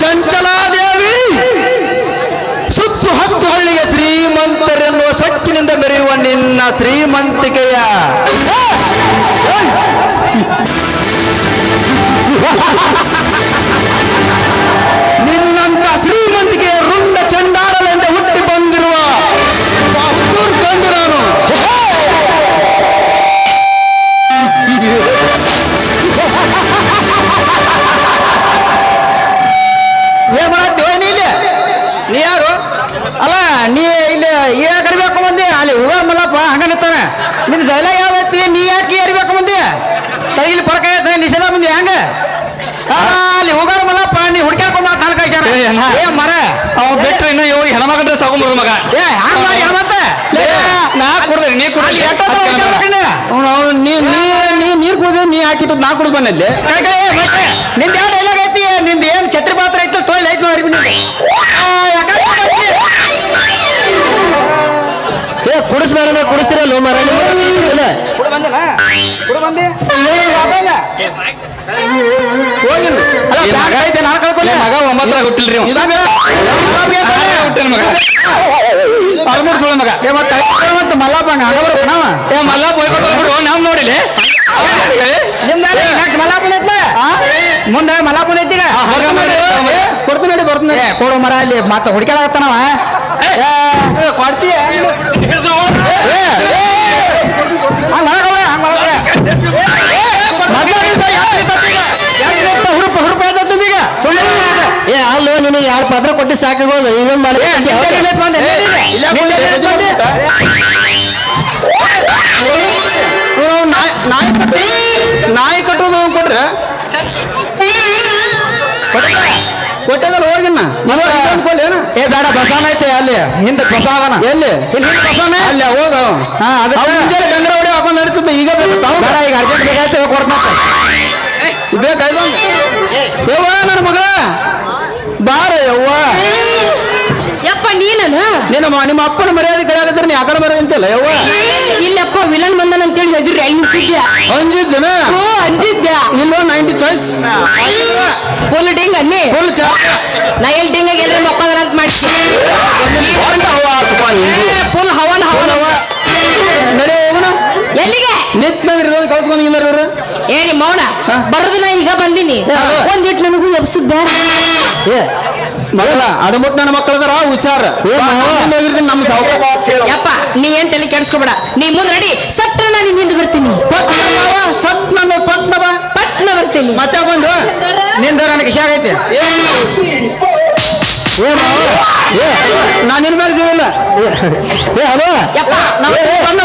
ಚಂಚಲಾದೇವಿ! ಸುತ್ತು ಹತ್ತು ಹಳ್ಳಿಗೆ ಶ್ರೀಮಂತರೆನ್ನುವ ಸೊಕ್ಕಿನಿಂದ ಮೆರೆಯುವ ನಿನ್ನ ಶ್ರೀಮಂತಿಕೆಯ ಹೆಣ್ಮಗ ಡ್ರೆಸ್ ಹಾಕೊಂಡ್ಬರು ಮಗ. ಏ ಹಂಗ ಮಾಡಿ ಮತ್ತೆ ನಾ ಕುಡ್ದೆ ನೀ ತರ ಅವ್ನು ನೀ ನೀ ನೀ ನೀರ್ ಕುಡ್ದು ನೀ ಹಾಕಿತ್ತು ನಾ ಕುಡ್ದು ಬಂದಲ್ಲಿ ನಿಂದ ಯಾವ ಡೈಲಾಗ್ ಐತಿ? ನಿಂದ ಏನ್ ಛತ್ರಿ ಪಾತ್ರ ಐತಿ ತೊಳ್ಳಿ ಐತಿ ನೋಡಿ ಏ ಕುಡಿಸ್ಬೇಡ ಕುಡಿಸ್ತಿರಲ್ಲ ಮರ ಮಗ. ಒಂಬತ್ತರ ಹುಟ್ಟಿಲ್ರಿ. ಹುಟ್ಟಿನ ಮಗ? ಸಲ ಮಗ. ಮತ್ತೆ ಮಲ್ಲಪ್ಪ ಏ ಮಲ್ಲ ಬೈಕೋತಾರ ಬಿಡು ನಾವು ನೋಡಿಲಿ. ಮುಂದೆ ಮಲ್ಲಾಪುನ ಐತಿಗ ಕೊಡ್ತೀನಿ ನೋಡಿ ಬರ್ತೀನಿ ಕೊಡು ಮರ ಅಲ್ಲಿ ಮತ್ತೆ ಹುಡುಕಾಡತ್ತಾನವ ಕೊಡ್ತೀಯ? ಪತ್ರ ಕೊಟ್ಟು ಸಾಕಾಗೋದು ಇನ್ನೊಂದು ಮಾಡಿ ನಾಯಿ ಕಟ್ಟು ನಾಯಿ ಕಟ್ಟೋದು ಕೊಟ್ರೆ? ಕೊಟ್ಟದಲ್ಲ ಹೋಗಿನ ಏ ಬೇಡ ಬಸಾನ ಐತೆ ಅಲ್ಲಿ. ಹಿಂದೆ ಬಸಾವನ ಎಲ್ಲಿ? ಇಲ್ಲಿ ಬಸಾನ ಅಲ್ಲಿ ಹೋಗ. ಹಾ ಅದು ಗಂಗರ ಹೊಡಿ ಹಾಕೊಂಡು ನಡೀತದೆ ಈಗ ಬೇಕು ಬೇಡ ಈಗ ಅರ್ಜೆಂಟ್ ಬೇಕಾಯ್ತು ಕೊಡ್ತಾ ಬೇಕಾಯ್ತು ಯವ್ವ ನನ್ನ ಮಗ ಬಾರ ಯವ್ವ ನಿನ್ನ ಮ- ನಿಮ್ಮ ಅಪ್ಪನ ಮರ್ಯಾದೆ ಕಳೆಯಾಗತ್ತಾರೆ ನೀ ಆಕಡೆ ನಿಂತಲ್ಲ ಯವ್ವ? ಇಲ್ಲಪ್ಪ ವಿಲನ್ ಬಂದನ ಅಂತೇಳಿ ಹೆದ್ರಿ ಐದು ನಿಂತಿದ್ಯಾ ಅಂಜಿದ್ದನ? ಓ ಅಂಜಿದ್ಯಾ ಇಲ್ವ ನೈಂಟಿ ಚಾಯ್ಸ್ ಫುಲ್ ಡಿಂಗ್ ಅನ್ನಿ. ಫುಲ್ ಚಾ. ನಾ ಎಲ್ ಡಿಂಗ್ ಎಲ್ರಿ ಅಂತ ಮಾಡಿ ಫುಲ್ ಹವನ್ ಹವನ್. ನಡಿ ಹೋಗೋಣ. ಎಲ್ಲಿಗೆ? ನಿಂತ ಕಳ್ಸ್ಕೊಂಡು ಇಲ್ಲ ಇವ್ರು ಏ ನಿಮ್ಮ ಮೌನ. ಬರೋದು ನಾ ಈಗ ಬಂದಿನಿ. ಹಾ. ಒಂದಿಟ್ಟು ನನಗೂ ಎಬ್ಸಿದ್ ಬೇಡ. ಏ. ಮಗಳ ಅಡಮುಟ್ ನನ್ನ ಮಕ್ಕಳದಾರ ಹುಷಾರ. ನಮ್ಮ ಸಾವುಕ ಯಪ್ಪ ನೀ ಏನ್ ತಲೆ ಕೆಡ್ಸ್ಕೊಬೇಡ. ನೀ ಮುಂದ್ ನಡಿ ಸತ್ರ ನಾನು ನಿನ್ ಹಿಂದೆ ಬರ್ತೀನಿ. ಸತ್ ನನ್ನ ಪಟ್ನ ಬಾ ಪಟ್ನ ಬರ್ತೀನಿ. ಮತ್ತೆ ಬಂದು? ನಿಂದ ನನಗೆ ಇಷ್ಟ ಆಗೈತೆ ನಾನು ನಿನ್ನ ಮೇಲೆ ಜೀವಿಲ್ಲ ಏ ಹಲೋ? ಯಪ್ಪ ಏ, ಬಣ್ಣ